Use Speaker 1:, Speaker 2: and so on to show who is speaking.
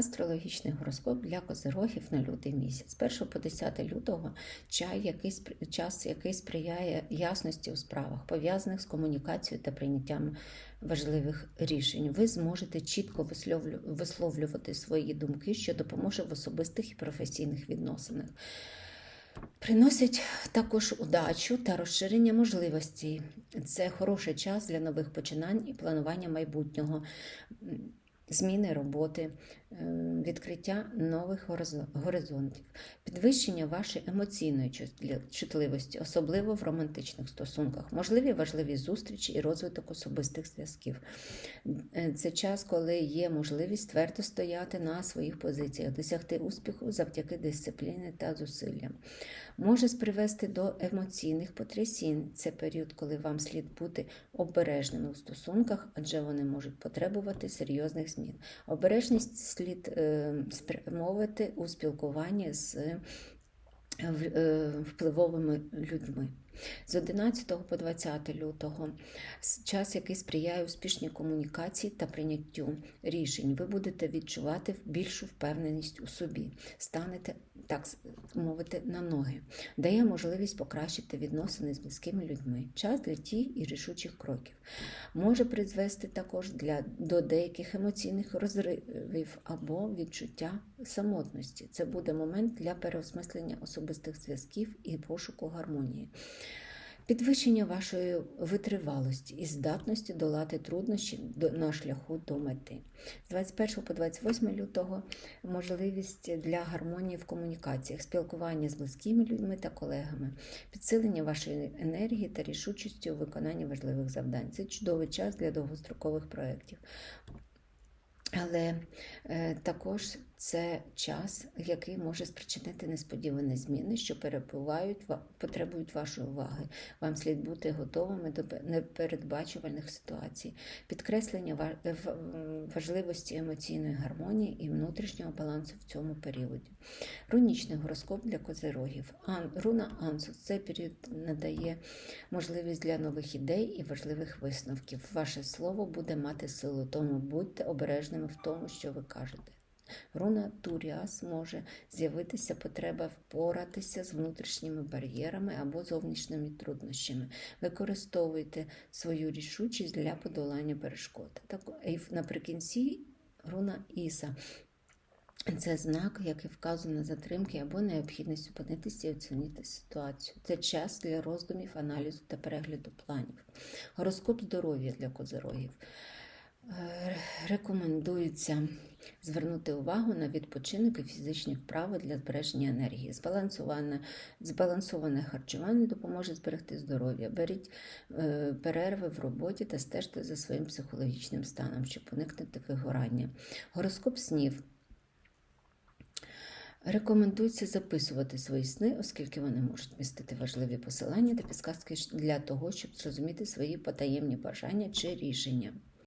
Speaker 1: Астрологічний гороскоп для козирогів на лютий місяць. З 1 по 10 лютого чай, який, час, який сприяє ясності у справах, пов'язаних з комунікацією та прийняттям важливих рішень. Ви зможете чітко висловлю- висловлювати свої думки, що допоможе в особистих і професійних відносинах. Приносять також удачу та розширення можливостей. Це хороший час для нових починань і планування майбутнього, зміни роботи, е, відкриття нових горизонтів, підвищення вашої емоційної чутливості, особливо в романтичних стосунках, можливі важливі зустрічі і розвиток особистих зв'язків. Е, Це час, коли є можливість твердо стояти на своїх позиціях, досягти успіху завдяки дисципліні та зусиллям. Може привести до емоційних потрясінь. Це період, коли вам слід бути обережними у стосунках, адже вони можуть потребувати серйозних змін. Обережність слід е, спрямовувати у спілкуванні з е, е, впливовими людьми. З 11 по 20 лютого час, який сприяє успішній комунікації та прийняттю рішень. Ви будете відчувати більшу впевненість у собі, станете, так мовити, на ноги, дає можливість покращити відносини з близькими людьми. Час для ті і рішучих кроків. Може призвести також для, до деяких емоційних розривів або відчуття самотності. Це буде момент для переосмислення особистих зв'язків і пошуку гармонії. Підвищення вашої витривалості і здатності долати труднощі на шляху до мети. З 21 по 28 лютого можливість для гармонії в комунікаціях, спілкування з близькими людьми та колегами, підсилення вашої енергії та рішучості у виконанні важливих завдань. Це чудовий час для довгострокових проєктів. Але е, також це час, який може спричинити несподівані зміни, що перебувають, потребують вашої уваги. Вам слід бути готовими до непередбачувальних ситуацій, підкреслення важливості емоційної гармонії і внутрішнього балансу в цьому періоді. Рунічний гороскоп для козирогів. Руна Ансус. Цей період надає можливість для нових ідей і важливих висновків. Ваше слово буде мати силу, тому будьте обережними в тому, що ви кажете. Руна Туріас може з'явитися потреба впоратися з внутрішніми бар'єрами або зовнішніми труднощами. Використовуйте свою рішучість для подолання перешкод. Так, і наприкінці руна Іса. Це знак, який вказує на затримки або необхідність зупинитися і оцінити ситуацію. Це час для роздумів, аналізу та перегляду планів. Гороскоп здоров'я для козирогів. Е, Рекомендується звернути увагу на відпочинок і фізичні вправи для збереження енергії. Збалансоване, збалансоване харчування допоможе зберегти здоров'я. Беріть е, перерви в роботі та стежте за своїм психологічним станом, щоб уникнути вигорання. Гороскоп снів. Рекомендується записувати свої сни, оскільки вони можуть містити важливі посилання та підсказки для того, щоб зрозуміти свої потаємні бажання чи рішення.